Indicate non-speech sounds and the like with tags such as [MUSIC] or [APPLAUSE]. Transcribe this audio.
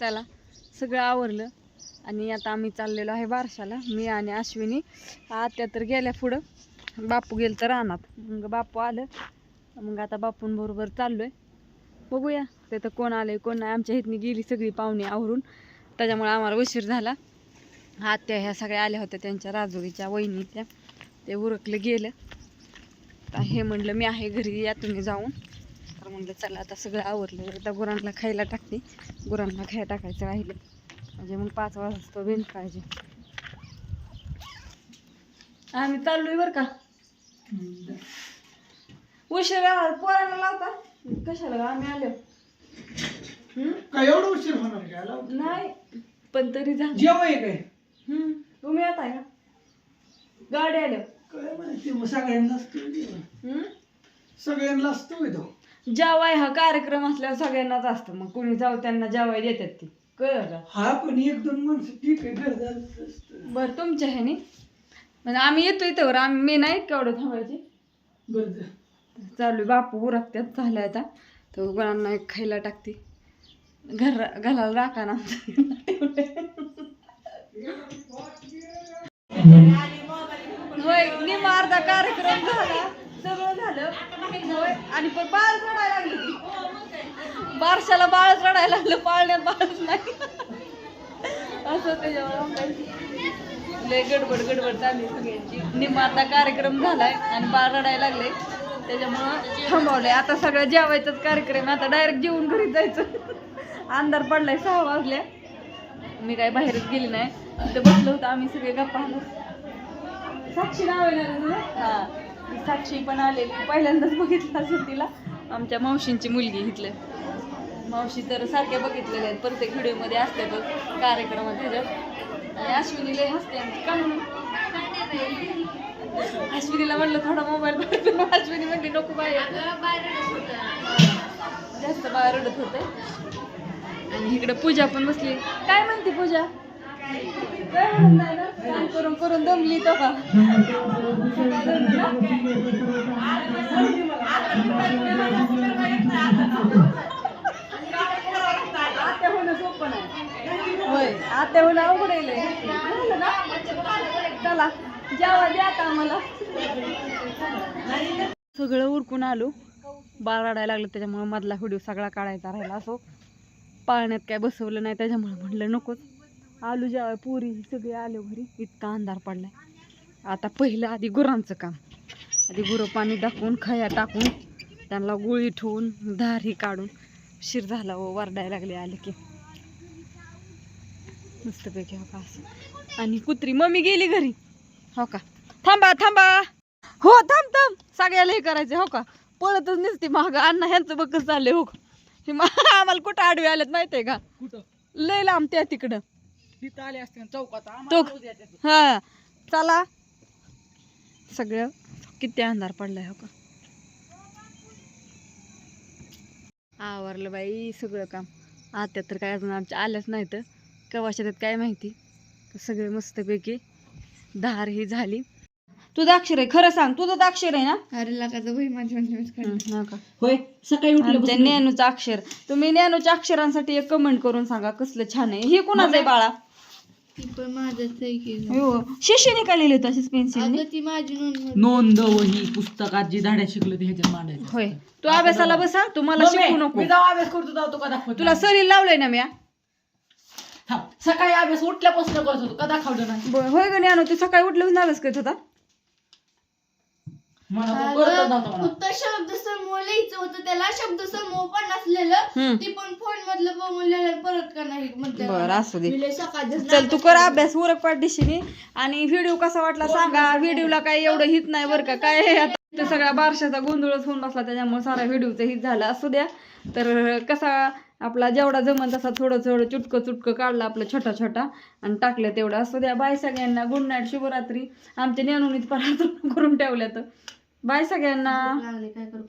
चला सगळं आवरलं. आणि आता आम्ही चाललेलो आहे बारशाला मी आणि अश्विनी. आत्या तर गेल्या पुढं. बापू गेलं तर रानात. मग बापू आलं. मग आता बापूंबरोबर चाललोय. बघूया ते तर कोण आलंय कोण नाही. आमच्या इथनी गेली सगळी पाहुणे आवरून. त्याच्यामुळे आम्हाला उशीर झाला. आत्या ह्या सगळ्या आल्या होत्या त्यांच्या राजुरीच्या वहिनी त्या ते उरकलं गेलं. हे म्हणलं मी आहे घरी या तुम्ही जाऊन. तर म्हणलं चला आता सगळं आवरलं. आता गुरांना खायला टाकते. गुरांना खायला टाकायचं राहिलं. म्हणजे मग पाच वाजता बेन पाहिजे. आम्ही चाललोय बरं का? उशिरा पोरांना लावता. कशाला आम्ही आलो? काय एवढं उशीर होणार काय? लाव. नाही पण तरी जा आहे काय? हम्म. तुम्ही येत आहे गाडी आल्या. काय माहिती मग सगळ्यांना असतो जेवण. हम्म? सगळ्यांना असतो तो जेवाय हा कार्यक्रम असल्यावर सगळ्यांनाच असतं. मग कोणी जाऊ त्यांना जेवाय देतात ती. कळलं? हा पण एक दोन माणसं ठीक आहे असतं. बरं तुमच्या ह्यानी? म्हणजे आम्ही येतो इथं आम्ही मी नाही केवढं थांबायची. बरं जा. चालू बापू उरकत्यात झालं आता. तर गुरांना एक खायला टाकते. घर घालायला राखा ना होय निम अर्धा कार्यक्रम झाला. झालं. आणि पण रडायला लागली. ती बारशाला बाळच रडायला लागलं पाळण्यात बाळच नाही. असं त्याच्यामुळे लय गडबड गडबड चालली सगळ्यांची. निम आता कार्यक्रम झालाय आणि बाळ रडायला लागले त्याच्यामुळं थांबवलंय. आता सगळं जेवायचाच कार्यक्रम आता डायरेक्ट जेवून घरी जायचं. अंधार पडलाय सहा वाजल्या. मी काय बाहेरच गेली नाही. तिथं बसलो होतो. आम्ही सगळे गप्पा साक्षी नाव आहे ना हा. साक्षी पण आलेली. पहिल्यांदाच बघितलं असेल तिला. आमच्या मावशींची मुलगी इथलं मावशी तर सारख्या बघितलेल्या आहेत. प्रत्येक व्हिडिओमध्ये बघ कार्यक्रमात ह्याच्यात आणि अश्विनी लय हसते. आमची. का म्हणून? अश्विनीला म्हणलं थोडा मोबाईल बघ अश्विनी म्हणली नको बाहेर जास्त बाहेर रडत होते. आणि इकडे पूजा पण बसली. काय म्हणते पूजा? काय म्हणत करून करून दमली तो का? होय अवघड चला जेव्हा द्या आता आम्हाला. सगळं उरकून आलो. बाळ रडायला लागलं त्याच्यामुळे मधला व्हिडिओ सगळा काढायचा राहिला असो. पाळण्यात काय बसवलं नाही त्याच्यामुळे म्हटलं नकोच. आलू जेव्हा पुरी सगळी आलो घरी. इतका अंधार पडलाय. आता पहिलं आधी गुरांचं काम. आधी गुरं पाणी टाकून खया टाकून त्यांना गुळी ठेवून धार काढून शिर झाला व वरडायला लागले आले की मस्तपैकी हो का असं. आणि कुत्री मम्मी गेली घरी. हो का? थांबा थांबा. हो थांब थांब. सगळ्याला हे करायचे हो का? पळतच नसते माग. अण्णा ह्यांचं बघ कसं चाललंय हो का. हे [LAUGHS] आम्हाला कुठं आडवे आलेत माहितीये का? कुठं? लय लांब त्या तिकडं. आले असते चौकात. हा. चला. सगळं किती अंधार पडलाय हो का? आवरलं बाई सगळं काम. आता तर काय अजून आमच्या आल्याच नाही तर कवाच्या त्यात काय माहिती? सगळे मस्तपैकी धार ही झाली. तुझं अक्षर आहे खरं सांग. तुझं अक्षर आहे ना? अरे वही माझ्या हं, हो का? होय सकाळी आमच्या उठलं नॅनूचं अक्षर. तुम्ही नॅनूच्या अक्षरांसाठी एक कमेंट करून सांगा कसलं छान आहे. हे कोणाचं आहे बाळा? ती पण माझ्याच आहे की शिष्य निघालेले होते अशीच पेन्सिल अगं ती माझी नोंद नोंद वही पुस्तकात जी धाड्या शिकलो ते ह्याच्यात मांडायचं होय. तू अभ्यासाला बसा तू मला शिकवू नको. मी जेव्हा अभ्यास करतो तो का दाखवत तुला सरी लावलंय ना मी थांब. सकाळी अभ्यास उठल्यापासून करत होतो का दाखवलं नाही? होय गणी आणू तू सकाळी उठलं अभ्यास करत होता? मला तो करतच नव्हता मला. फक्त शब्द समूह लिहायचं होतं त्याला? शब्द समूह पण नसलेलं. हम्म. ती पण फोन मधलं बघून परत का नाही म्हणते. बरं असू दे. चल तू कर अभ्यास उरक पाठदिशीने आणि व्हिडिओ कसा वाटला सांगा. व्हिडिओला काय एवढं हित नाही बरं का? काय हे? आता ते बारशाचा गोंधळच होऊन बसला त्याच्यामुळे सारा व्हिडिओचं हित झालं. असू द्या. तर कसा आपला जेवढा जमन तसा थोडं थोडं चुटकं चुटकं काढलं आपलं छोटा छोटा. आणि टाकलं तेवढं. असू द्या. बाय सगळ्यांना. गुड नाईट शुभरात्री. आमच्या नेनुनीत परार्थ करून ठेवल्यात. बाय सगळ्यांना. काय करू